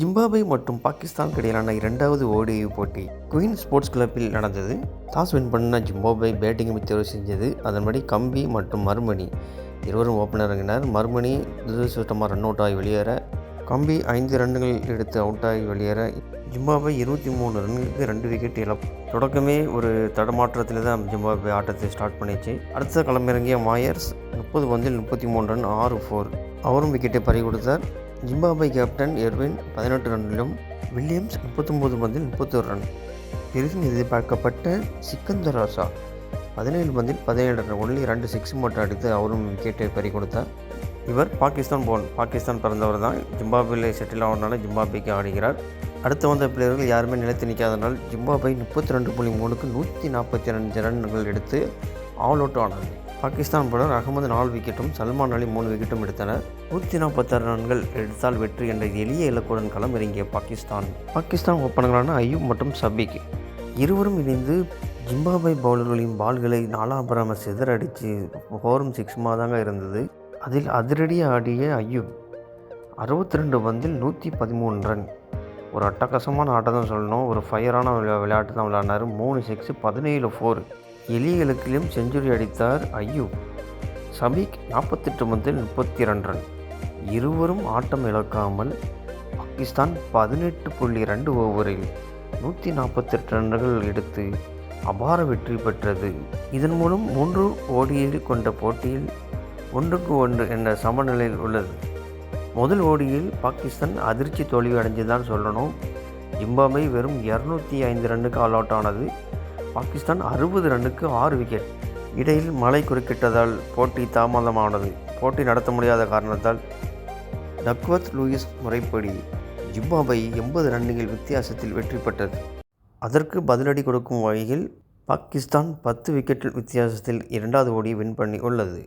Zimbabwe மற்றும் பாகிஸ்தானுக்கு இடையிலான இரண்டாவது ஓடிஐ போட்டி குயின் ஸ்போர்ட்ஸ் கிளப்பில் நடந்தது. டாஸ் வின் பண்ண ஜிம்பாபே பேட்டிங் தேர்வு செஞ்சது. அதன்படி கம்பி மற்றும் மறுமணி இருவரும் ஓப்பனர் இறங்கினர். மறுமணி துரதிருஷ்டமாக ரன் அவுட் ஆகி வெளியேற. கம்பி ஐந்து ரன்கள் எடுத்து அவுட் ஆகி வெளியேற. ஜிம்பாபே இருபத்தி மூணு ரன்களுக்கு ரெண்டு விக்கெட் இழப்பு தொடக்கமே ஒரு தடமாற்றத்தில் தான் ஜிம்பாப்வே ஆட்டத்தை ஸ்டார்ட் பண்ணிச்சு. அடுத்த களமிறங்கிய மாயர்ஸ் முப்பது பந்தில் முப்பத்தி மூணு ரன் ஆறு ஃபோர் அவரும் விக்கெட்டை பறி கொடுத்தார் ஜிம்பாபே கேப்டன் எர்வின் பதினெட்டு ரன்னிலும் வில்லியம்ஸ் முப்பத்தொம்போது பந்தில் முப்பத்தொரு ரன். பெரிதும் எதிர்பார்க்கப்பட்ட சிக்கந்தர் ராசா பதினேழு பந்தில் பதினேழு ரன் ஒன்லி ரெண்டு சிக்ஸ் மட்டும் அடித்து அவரும் விக்கெட்டை பறி கொடுத்தார். இவர் பாகிஸ்தான் போன் பாகிஸ்தான் பிறந்தவர் தான். ஜிம்பாப்வேல செட்டில் ஆனதுனால ஜிம்பாபேக்கு ஆடுகிறார். அடுத்து வந்த பிளேயர்கள் யாருமே நிலைத்து நிற்காதனால் ஜிம்பாபே முப்பத்தி ரெண்டு புள்ளி மூணுக்கு நூற்றி நாற்பத்தி ரெண்டு ரன்கள் எடுத்து ஆல் அவுட் ஆனார். பாகிஸ்தான் பவுலர் அகமது நாலு விக்கெட்டும் சல்மான் அலி மூணு விக்கெட்டும் எடுத்தனர் நூற்றி நாற்பத்தாறு ரன்கள் எடுத்தால் வெற்றி என்ற எளிய இலக்குடன் களம் இறங்கிய பாகிஸ்தான். பாகிஸ்தான் ஒப்பனர்களான ஐயூப் மற்றும் சபிக் இருவரும் இணைந்து ஜிம்பாபே பவுலர்களின் பால்களை நாலாபுரம சிதறடித்து ஃபோரும் சிக்ஸுமாக தாங்க இருந்தது. அதில் அதிரடி ஆடிய ஐயூப் அறுபத்தி ரெண்டு பந்தில் நூற்றி பதிமூணு ரன். ஒரு அட்டகாசமான ஆட்டம் தான் சொல்லணும். ஒரு ஃபயரான விளையாட்டு தான் விளையாடினார். மூணு சிக்ஸு பதினேழு ஃபோர் எளிய இலக்கிலும் செஞ்சுரி அடித்தார் ஐயூப். சபீக் நாற்பத்தெட்டு பந்தில் முப்பத்தி ரெண்டு ரன். இருவரும் ஆட்டம் இழக்காமல் பாகிஸ்தான் பதினெட்டு புள்ளி ரெண்டு ஓவரில் நூற்றி நாற்பத்தெட்டு ரன்கள் எடுத்து அபார வெற்றி பெற்றது. இதன் மூலம் மூன்று ஓடியில் கொண்ட போட்டியில் ஒன்றுக்கு ஒன்று என்ற சமநிலையில் உள்ளது. முதல் ஓடியில் பாகிஸ்தான் அதிர்ச்சி தோல்வி அடைஞ்சு தான் சொல்லணும். ஜிம்பாபே வெறும் இரநூத்தி ஐந்து ரன்னுக்கு ஆல் அவுட் ஆனது பாகிஸ்தான் அறுபது ரன்னுக்கு ஆறு விக்கெட். இடையில் மழை குறுக்கிட்டதால் போட்டி தாமதமானது. போட்டி நடத்த முடியாத காரணத்தால் டக்வத் லூயிஸ் முறைப்படி ஜிம்பாபை எண்பது ரன்னுகள் வித்தியாசத்தில் வெற்றி பெற்றது. அதற்கு பதிலடி கொடுக்கும் வகையில் பாகிஸ்தான் பத்து விக்கெட் வித்தியாசத்தில் இரண்டாவது ஓடியை வின் பண்ணி உள்ளது.